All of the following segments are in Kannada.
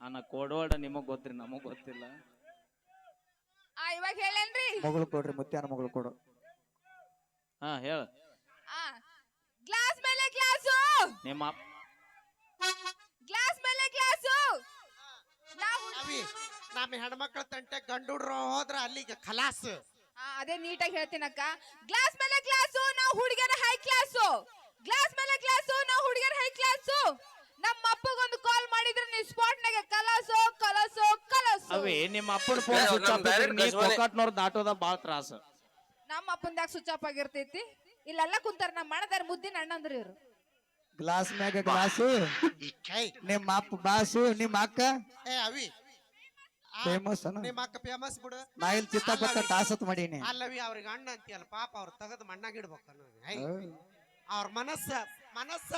ಅನ್ನ ಕೋಡವಾಡ ನಿಮಗ್ ಗೊತ್ತ್ರಿ ನಮಗ್ ಗೊತ್ತಿಲ್ಲ. ಆ ಇವಾಗ ಹೇಳೇನ್ರಿ? ಮಗಳು ಕೊಡ್ರಿ ಮುತ್ಯಾನ ಮಗಳು ಕೊಡು. ಹಾ ಹೇಳ. ಆ ಗ್ಲಾಸ್ ಮೇಲೆ ಗ್ಲಾಸು! ನಿಮ್ಮ ಅಪ್- ಗ್ಲಾಸ್ ಮೇಲೆ ಗ್ಲಾಸು! ನಾವು ಅವಿ ನಮ್ಮ ಹೆಣ್ಮಕ್ಳ ತಂಟೆ ಗಂಡು ಹುಡ್ರು ಹೋದ್ರ ಅಲ್ಲಿಗೆ ಖಲಾಸ್. ಆ, ಅದೇ ನೀಟಾಗಿ ಹೇಳ್ತೀನಕ್ಕ. ಗ್ಲಾಸ್ ಮೇಲೆ ಗ್ಲಾಸು ನಾವು ಹುಡುಗಿಯರ ಹೈ ಕ್ಲಾಸು. ಗ್ಲಾಸ್ ಮೇಲೆ ಗ್ಲಾಸು ನಾವು ಹುಡುಗಿಯರ ಹೈ ಕ್ಲಾಸು. ನಮ್ಮ ಅಪ್ಪಗೊಂದು ಕಾಲ್ ಮಾಡಿದ್ರೆ ನೀ ಸ್ಪಾಟ್ ನಾಗೆ ಕಲಸೋ ಕಲಸೋ ಕಲಸೋ. ಅವೇ ನಿಮ್ಮ ಅಪ್ಪನ ಫೋನ್ ಸ್ವಿಚ್ ಆಫ್ ನೀ ಗಜ್ವಾನೆ. ಕೊಕ್ಕಟ್ನವ್ರ ದಾಟೋದ ಬಾಳ ತ್ರಾಸ. ನಮ್ಮ ಅಪ್ಪಂದಾಗ ಸ್ವಿಚ್ ಆಫ್ ಆಗಿರ್ತೈತಿ. ಇಲ್ಲೆಲ್ಲ ಕುಂತಾರ ನಮ್ಮ ಮಣದಾರ ಮುದ್ದಿನ ಅಣ್ಣಂದ್ರ ಇವ್ರು. ಗ್ಲಾಸ್ ಮ್ಯಾಗ ಗ್ಲಾಸು ನಿಮ್ಮ ಅಪ್ಪ ಬಾಸು ನಿಮ್ಮ ಅಕ್ಕ? ಏ ಅವಿ. ಫೇಮಸ್ ಅನ ನಿಮ್ಮ ಅಕ್ಕ ಫೇಮಸ್ ಬಿಡು. ನಾ ಇಲ್ಲಿ ಚಿತ್ತಪಕ್ಕ ಟಾಸತ್ ಮಾಡೀನಿ. ಅಲ್ಲವಿ ಅವ್ರಿಗೆ ಅಣ್ಣ ಅಂತೀಯಲ್ಲ ಪಾಪ ಅವ್ರು ತೆಗೆದು ಮಣ್ಣಾಗ ಇಡ್ಬೇಕು ಅನ್ನೋದು. ಐ, ಅವ್ರ ಮನಸ್ಸ ಮನಸ್ಸ.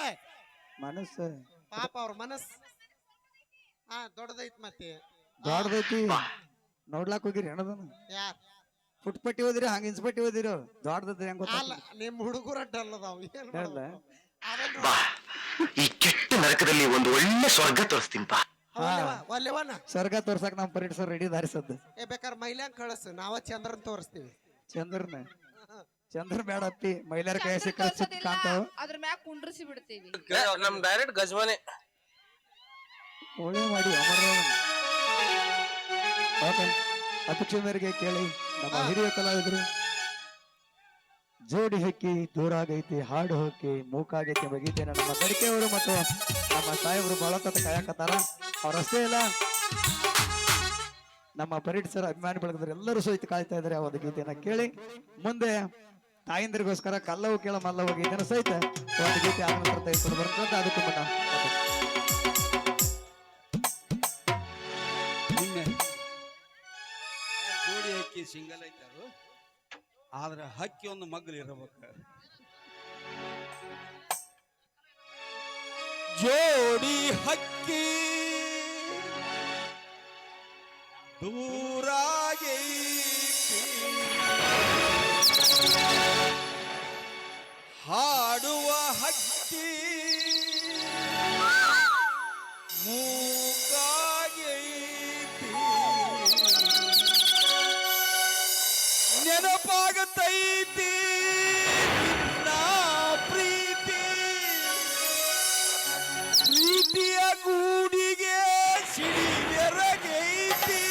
ಮನಸ್ಸು. ಪಾಪ ಅವ್ರ ಮನಸ್ ಹಾ ದೊಡ್ಡದೈತ್ ಮತ್ತೆ. ದೊಡ್ಡದೈತಿ. ನೋಡ್ಲಾಕ್ ಹೋಗಿರಿ ಹೆಣದನ. ಯಾರ್? ಪುಟ್ಪಟ್ಟಿ ಓದಿರಿ ಹಂಗ ಇನ್ಸ್ಪಟ್ಟಿ ಹೋದಿರೋ ದೊಡ್ಡದ್ರಿ ಹೆಂಗ್ ಅಲ್ಲ ಗೊತ್ತಾಗ್ತದೆ ನಿಮ್ ಹುಡುಗರ ಅಡ್ಡಲ್ಲದಾವ್ ಏನ್ ಹೇಳ? ಬಾ ಈ ಕೆಟ್ಟ ನರಕದಲ್ಲಿ ಒಂದು ಒಳ್ಳೆ ಸ್ವರ್ಗ ತೋರಿಸ್ತೀನಿ ಬಾ. ಒಲ್ಲೆವ, ಒಲ್ಲೆವನ ಸ್ವರ್ಗ ತೋರ್ಸಕ್ ನಮ್ ಪರೀಕ್ಷೆ ರೆಡಿ ದಾರಿಸದ್ದು. ಏ ಬೇಕಾದ್ರೆ ಮೈಲ್ಯಾಂಗ್ ಕಳಿಸು ನಾವ ಚಂದ್ರನ್ ತೋರಿಸ್ತೀವಿ. ಚಂದ್ರನ. ಚಂದ್ರ ಬೇಡ ಅಪ್ಪಿ ಮೈಲಾರ ಕೈ ಸಿಕ್ಕ ಕಾಂತಾವ. ಅದ್ರ ಮ್ಯಾಗ ಕುಂಡ್ರಿಸಿ ಬಿಡ್ತೀವಿ. ನಮ್ ಡೈರೆಕ್ಟ್ ಗಜ್ವಾನೆ ಒಳ್ಳೆ ಮಾಡಿ ಅಮರ ಅಪೇಕ್ಷೆ ಮೇರೆಗೆ ಕೇಳಿ ನಮ್ಮ ಹಿರಿಯ ಕಲಾವಿದರು. ಜೋಡಿ ಹಕ್ಕಿ ದೂರಾಗೈತಿ ಹಾಡು ಹಾಕಿ ಮೂಕಾಗೈತಿ ಎಂಬ ಗೀತೆಯನ್ನು ನಮ್ಮ ಕಡಿಕೆಯವರು ಮತ್ತು ನಮ್ಮ ಸಾಹೇಬರು ಬಳಕತ್ತ ಕಾಯಕತ್ತಾರ. ಅವರಷ್ಟೇ ಇಲ್ಲ ನಮ್ಮ ಪರೀಡ್ ಸರ್ ಅಭಿಮಾನಿ ಬಳಗದ್ರು ಎಲ್ಲರೂ ಸಹಿತ ಕಾಯ್ತಾ ಇದ್ದಾರೆ ಆ ಒಂದು ಗೀತೆಯನ್ನ ಕೇಳಿ. ಮುಂದೆ ತಾಯಿಂದ್ರಿಗೋಸ್ಕರ ಕಲ್ಲವು ಕೇಳ ಮಲ್ಲವು ಗೀತೆನ ಸಹಿತ ಒಂದು ಗೀತೆ ಆದ ನಂತರ ತೆಗೆದುಕೊಂಡು ಬರ್ತಂತ ಅದಕ್ಕೂ ಮಠ ಜೋಡಿ ಹಕ್ಕಿ ಸಿಂಗಲ್ ಐತೆ ಆದ್ರೆ ಹಕ್ಕಿ ಒಂದು ಮಗ್ಲು ಇರಬೇಕು. ಜೋಡಿ ಹಕ್ಕಿ ದೂರಾಗೈತಿ ನೆನಪಾಗತೈತಿ ನಿನ್ನ ಪ್ರೀತಿ. ಪ್ರೀತಿಯ ಗೂಡಿಗೆ ಸಿಡಿ ಬೆರಗೈತಿ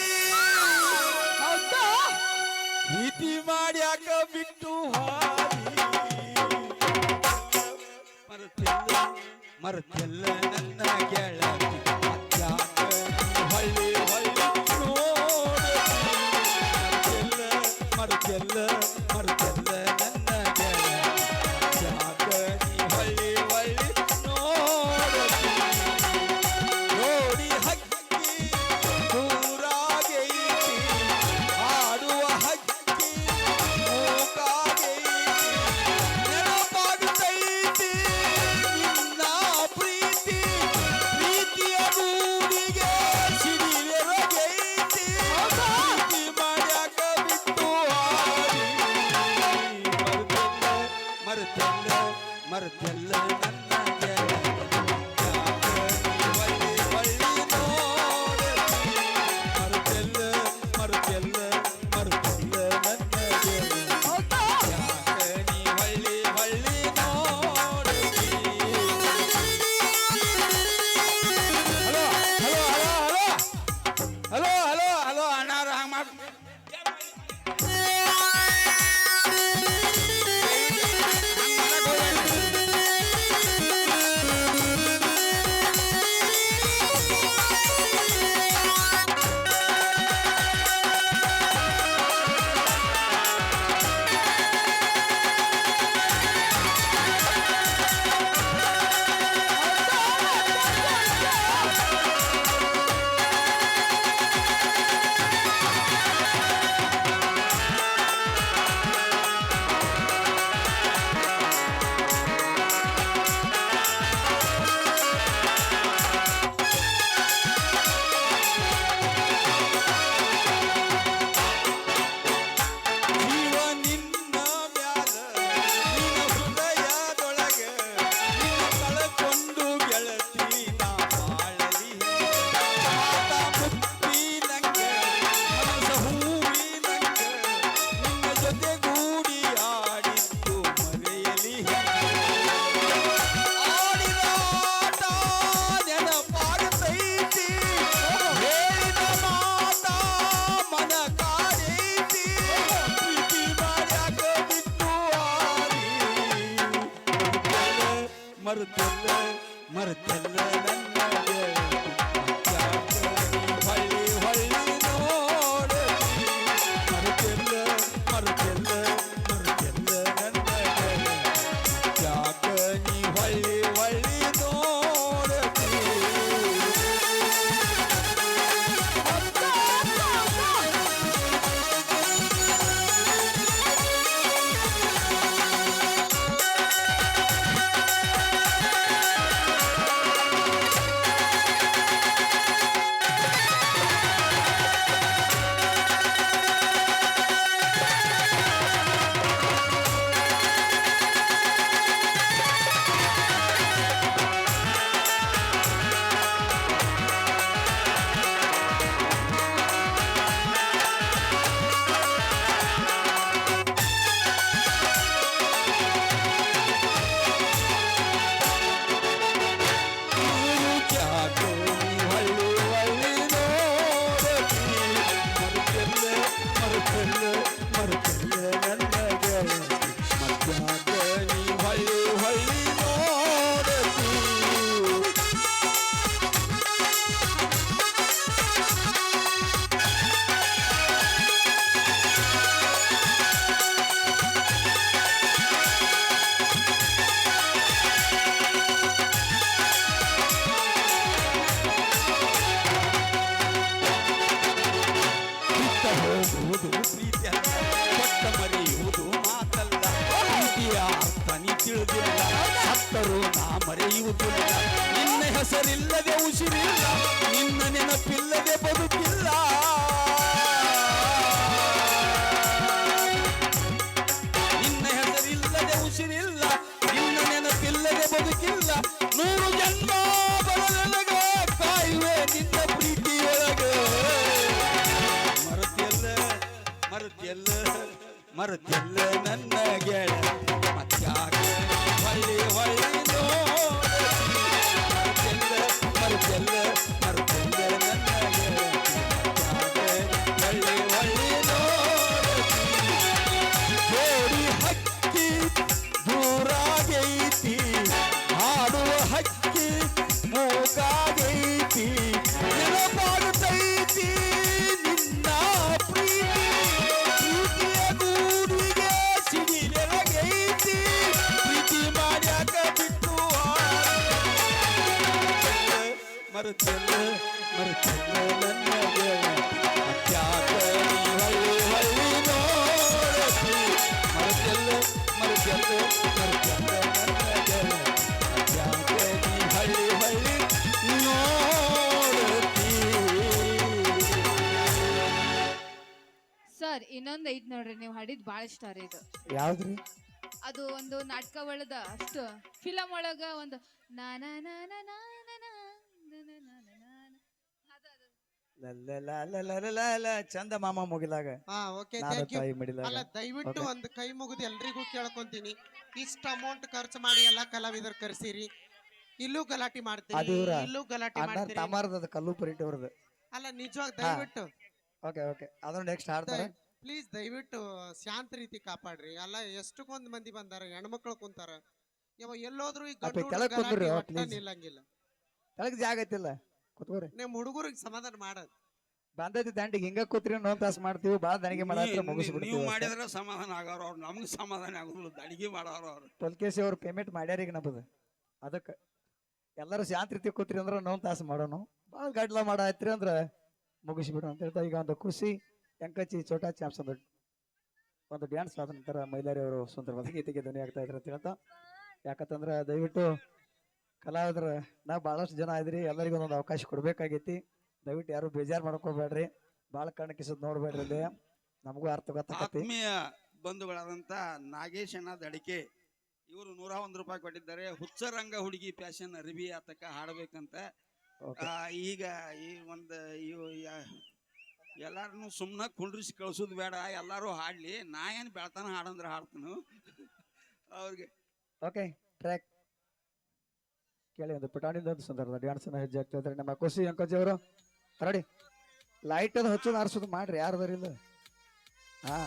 ಪ್ರೀತಿ ಮಾಡ್ಯಾಕ ಬಿಟ್ಟು ಮರೆತಿಲ್ಲ ಮರೆತಿಲ್ಲ ನನ್ನ ಗೆಳತಿ. ಹೊಳ್ಳಿ ಮರೆತಿಲ್ಲ ಮರುತೆಲ್ಲ ತಿಳಿದಿಲ್ಲ ಸತ್ತರೂ ನಾ ಮರೆಯುವುದಿಲ್ಲ ನಿನ್ನ ಹೆಸರಿಲ್ಲದೆ ಉಸಿರಿಲ್ಲ. ನಿನ್ನ ನೆನಪಿಲ್ಲದೆ ಬದುಕಿಲ್ಲ. ನಿನ್ನ ಹೆಸರಿಲ್ಲದೆ ಉಸಿರಿಲ್ಲ ನಿನ್ನ ನೆನಪಿಲ್ಲದೆ ಬದುಕಿಲ್ಲ. ನೂರು ಜನ್ಮ ಬರಲಗ ಕಾಯುವೆ. ನಿನ್ನ ಪ್ರೀತಿಯೊಳಗ. ಮರುತೆಲ್ಲ ಮರುತೆಲ್ಲ ಮರುತೆಲ್ಲ ನನ್ನ ಗೆಳ ಹೊಳ್ಳಿ ಹೊಳ್ಳಿ ಐತ್ ನೋಡ್ರಿ ನೀವು ಹಾಡಿದ್ ಬಾಳ ಇಷ್ಟ ರೀ ಇದು ಯಾವ್ದ್ರಿ ಅದು ಒಂದು ನಾಟಕ ಒಳದ ಅಷ್ಟು ಫಿಲಂ ಒಳಗ ಒಂದು ನಾನ ನಾನ ನಾನ ಲ ಚಂದ ಮಾಮ ಮುಗಿಲಾಗ ಹಾ ಓಕೆ ಥ್ಯಾಂಕ್ ಯು ತಾಯಿ ಮಡಿಲಾಗ ಅಲ್ಲ ದಯವಿಟ್ಟು ಒಂದ್ ಕೈ ಮುಗಿದು ಎಲ್ರಿಗೂ ಕೇಳ್ಕೊಂತೀನಿ ಇಷ್ಟ ಅಮೌಂಟ್ ಖರ್ಚು ಮಾಡಿ ಎಲ್ಲಾ ಕಲಾವಿದರು ಕರ್ಸಿರಿ ಇಲ್ಲೂ ಗಲಾಟೆ ಮಾಡ್ತೀರಿ ಅದು ಇವ್ರ ಇಲ್ಲೂ ಗಲಾಟಿ ಅಣ್ಣ ಮಾಡ್ತೀರಿ ಕಲ್ಲು ಪರೀಟಿ ಅವ್ರದ್ದು ಅಲ್ಲ ನಿಜವಾಗ ದಯವಿಟ್ಟು ಓಕೆ ಓಕೆ ಅದನ್ನ ನೆಕ್ಸ್ಟ್ ಹಾಡ್ತಾರೆ ಪ್ಲೀಸ್ ದಯವಿಟ್ಟು ಶಾಂತ ರೀತಿ ಕಾಪಾಡ್ರಿ. ಅಲ್ಲ ಎಷ್ಟಕ್ಕೊಂದ್ ಮಂದಿ ಬಂದಾರ ಹೆಣ್ಮಕ್ಳು ಕುಂತಾರ. ಇವ ಎಲ್ಲೋದ್ರು ಈ ಅಪ್ಪಿ, ಗಂಡು ಕೆಳಗ್ ಕುಂದ್ರಿ, ಗಲಾಟೆ ಒಟ್ಟ please. ನಿಲ್ಲಂಗಿಲ್ಲ. ತೆಳಗ್ ಜಾಗ ಐತಿಲ್ಲ ಕುತ್ಕೋರಿ. ನಿಮ್ ಹುಡುಗರಿಗೆ ಸಮಾಧಾನ ಮಾಡೋದು ಬಂದೈತಿ ದಂಡಿಗೆ ಹಿಂಗ ಕೂತ್ರಿ ಇನ್ನೊಂದ್ ತಾಸ್ ಮಾಡ್ತೀವಿ ಬಾಳ ದಣಿಗೆ ಮಾಡತ್ರ ನೀವು ಮುಗಿಸ್ಬಿಡ್ತೀವಿ ಮಾಡಿದ್ರೆ ಸಮಾಧಾನ ಆಗೋರು ಅವ್ರು ನಮ್ಗೆ ಸಮಾಧಾನ ಆಗೋದಿಲ್ಲ ಅಡಿಗೆ ಮಾಡೋರು ಅವ್ರು. ಪೊಲ್ಕೇಶಿ ಅವ್ರು ಪೇಮೆಂಟ್ ಮಾಡ್ಯಾರ ಈಗ ನಮ್ಮದು ಅದಕ್ಕೆ ಎಲ್ಲರೂ ಶಾಂತ ರೀತಿ ಕೂತ್ರಿ ಅಂದ್ರೆ ಇನ್ನೊಂದ್ ತಾಸು ಮಾಡೋನು. ಭಾಳ ಗಡ್ಲ ಮಾಡಾಯ್ತ್ರಿ ಅಂದ್ರೆ ಮುಗಿಸ್ಬಿಡು ಅಂತ ಹೇಳ್ತಾ ಈಗ ಒಂದು ಖುಷಿ. ಎಂಕಚ್ಚಿ ಚೋಟಾ ಚಾಪ್ಸ್ ಒಂದು ಒಂದು ಡ್ಯಾನ್ಸ್ ಆದ ನಂತರ ಮೈಲಾರಿ ಅವರು ಸುಂದರವಾದ ಗೀತೆಗೆ ಧ್ವನಿ ಆಗ್ತಾ ಇದ್ರು ಅಂತ ಹೇಳ್ತಾ ಯಾಕಂತಂದ್ರೆ ದಯವಿಟ್ಟು ಕಲಾವಿದ್ರ ನಾ ಭಾಳಷ್ಟು ಜನ ಇದ್ರಿ ಎಲ್ಲರಿಗೂ ಒಂದೊಂದು ಅವಕಾಶ ಕೊಡಬೇಕಾಗೈತಿ. ದಯವಿಟ್ಟು ಯಾರು ಬೇಜಾರು ಮಾಡ್ಕೋಬೇಡ್ರಿ ಭಾಳ ಕಾರಣ ಕಿಸದ್ ನೋಡ್ಬೇಡ್ರಿ ಇಲ್ಲಿ. ನಮಗೂ ಅರ್ಥ ಆತ್ಮೀಯ ಬಂಧುಗಳಾದಂತ ನಾಗೇಶ್ ಅಣ್ಣ ದಡಿಕೆ ಇವರು ನೂರ ಒಂದು ರೂಪಾಯಿ ಕೊಟ್ಟಿದ್ದಾರೆ. ಹುಚ್ಚರಂಗ ಹುಡುಗಿ ಫ್ಯಾಷನ್ ಅರಿವಿ ಆತಕ ಹಾಡಬೇಕಂತ. ಆ, ಈಗ ಈ ಒಂದು ಇವು ಎಲ್ಲಾರನು ಸುಮ್ಮನೆ ಕುಂಡ್ರಿಸಿ ಕಳ್ಸೋದು ಬೇಡ, ಎಲ್ಲರೂ ಹಾಡ್ಲಿ. ನಾ ಏನು ಬೆಳ್ತಾನ ಹಾಡಂದ್ರೆ ಹಾಡ್ತಾನು. ಅವ್ರಿಗೆ. ಓಕೆ ಟ್ರ್ಯಾಕ್ ಕೇಳಿ ಒಂದು ಪುಟಾಣಿಂದ ಒಂದು ಸುಂದರದ ಡ್ಯಾನ್ಸ್ ಹೆಜ್ಜೆ ಆಗ್ತಾ ಇದ್ದಾರೆ ನಮ್ಮ ಕೋಸಿ ಅಂಕೋಜಿ ಅವರು. ರೆಡಿ ಲೈಟ್ ಅದು ಹಚ್ಚೋದು ಆರಿಸೋದು ಮಾಡ್ರಿ ಯಾರು ಇಲ್ಲ. ಹಾ.